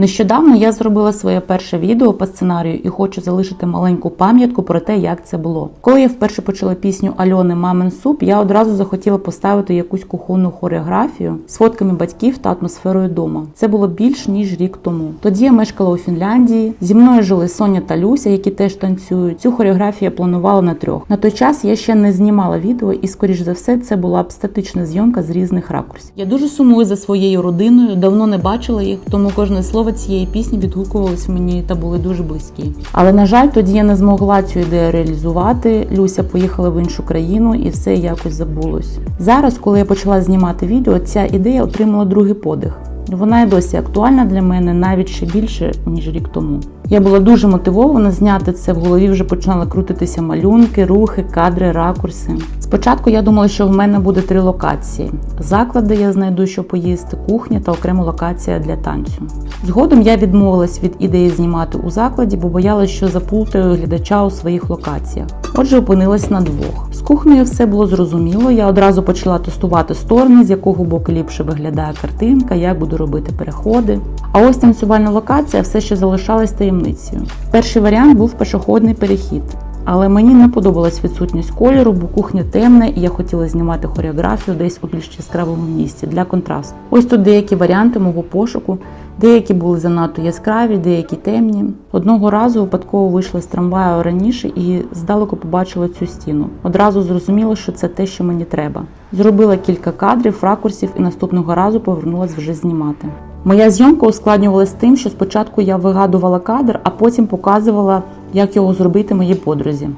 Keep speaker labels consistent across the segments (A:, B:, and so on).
A: Нещодавно я зробила своє перше відео по сценарію і хочу залишити маленьку пам'ятку про те, як це було. Коли я вперше почула пісню Альони Мамин суп, я одразу захотіла поставити якусь кухонну хореографію з фотками батьків та атмосферою дома. Це було більш ніж рік тому. Тоді я мешкала у Фінляндії. Зі мною жили Соня та Люся, які теж танцюють. Цю хореографію я планувала на трьох. На той час я ще не знімала відео, і скоріш за все це була б статична зйомка з різних ракурсів. Я дуже сумую за своєю родиною, давно не бачила їх, тому кожне слово цієї пісні відгукувалось мені та були дуже близькі. Але на жаль, тоді я не змогла цю ідею реалізувати. Люся поїхала в іншу країну і все якось забулось. Зараз, коли я почала знімати відео, ця ідея отримала другий подих. Вона і досі актуальна для мене навіть ще більше ніж рік тому. Я була дуже мотивована зняти це. В голові вже починали крутитися малюнки, рухи, кадри, ракурси. Спочатку я думала, що в мене буде три локації: заклад, де я знайду, що поїсти, кухня та окрема локація для танцю. Згодом я відмовилась від ідеї знімати у закладі, бо боялась, що заплутаю глядача у своїх локаціях. Отже, опинилась на двох. З кухнею все було зрозуміло. Я одразу почала тестувати сторони, з якого боку ліпше виглядає картинка, як буду робити переходи. А ось танцювальна локація все ще залишалась таємницею. Перший варіант був пешоходний перехід. Але мені не подобалась відсутність кольору, бо кухня темна, і я хотіла знімати хореографію десь у більш яскравому місці для контрасту. Ось тут деякі варіанти мого пошуку. Деякі були занадто яскраві, деякі темні. Одного разу випадково вийшла з трамваю раніше і здалеку побачила цю стіну. Одразу зрозуміла, що це те, що мені треба. Зробила кілька кадрів, ракурсів і наступного разу повернулась вже знімати. Моя зйомка ускладнювалася тим, що спочатку я вигадувала кадр, а потім показувала, як його зробити моїй подрузі.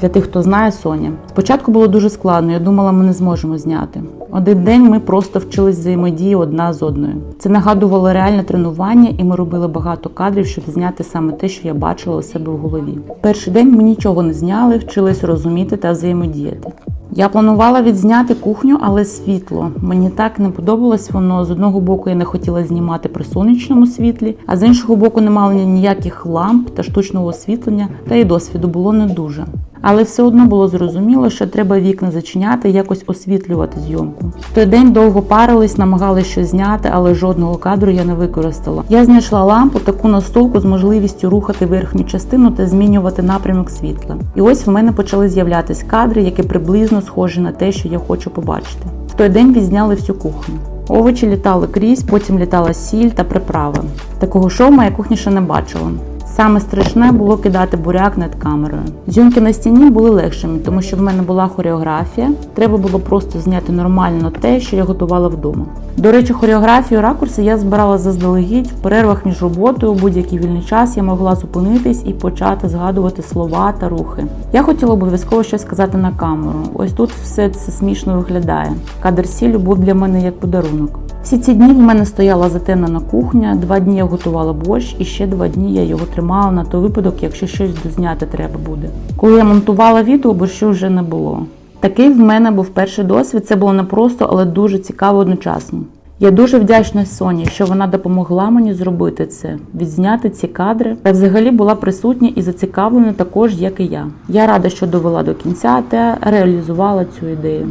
A: Для тих, хто знає Соня. Спочатку було дуже складно, я думала, ми не зможемо зняти. Один день ми просто вчились взаємодії одна з одною. Це нагадувало реальне тренування, і ми робили багато кадрів, щоб зняти саме те, що я бачила у себе в голові. Перший день ми нічого не зняли, вчились розуміти та взаємодіяти. Я планувала відзняти кухню, але світло. Мені так не подобалось воно. З одного боку я не хотіла знімати при сонячному світлі, а з іншого боку, не мала ніяких ламп та штучного освітлення, та й досвіду було не дуже. Але все одно було зрозуміло, що треба вікна зачиняти якось освітлювати зйомку. В той день довго парились, намагалися щось зняти, але жодного кадру я не використала. Я знайшла лампу, таку настолку з можливістю рухати верхню частину та змінювати напрямок світла. І ось в мене почали з'являтись кадри, які приблизно схожі на те, що я хочу побачити. В той день відзняли всю кухню. Овочі літали крізь, потім літала сіль та приправи. Такого шоу моя кухня ще не бачила. Саме страшне було кидати буряк над камерою. Зйомки на стіні були легшими, тому що в мене була хореографія. Треба було просто зняти нормально те, що я готувала вдома. До речі, хореографію ракурси я збирала заздалегідь в перервах між роботою у будь-який вільний час я могла зупинитись і почати згадувати слова та рухи. Я хотіла обов'язково щось сказати на камеру. Ось тут все це смішно виглядає. Кадр сіллю був для мене як подарунок. Всі ці дні в мене стояла затемнена кухня, два дні я готувала борщ, і ще два дні я його тримала на той випадок, якщо щось дозняти треба буде. Коли я монтувала відео, борщу вже не було. Такий в мене був перший досвід. Це було непросто, але дуже цікаво одночасно. Я дуже вдячна Соні, що вона допомогла мені зробити це, відзняти ці кадри та взагалі була присутня і зацікавлена також, як і я. Я рада, що довела до кінця та реалізувала цю ідею.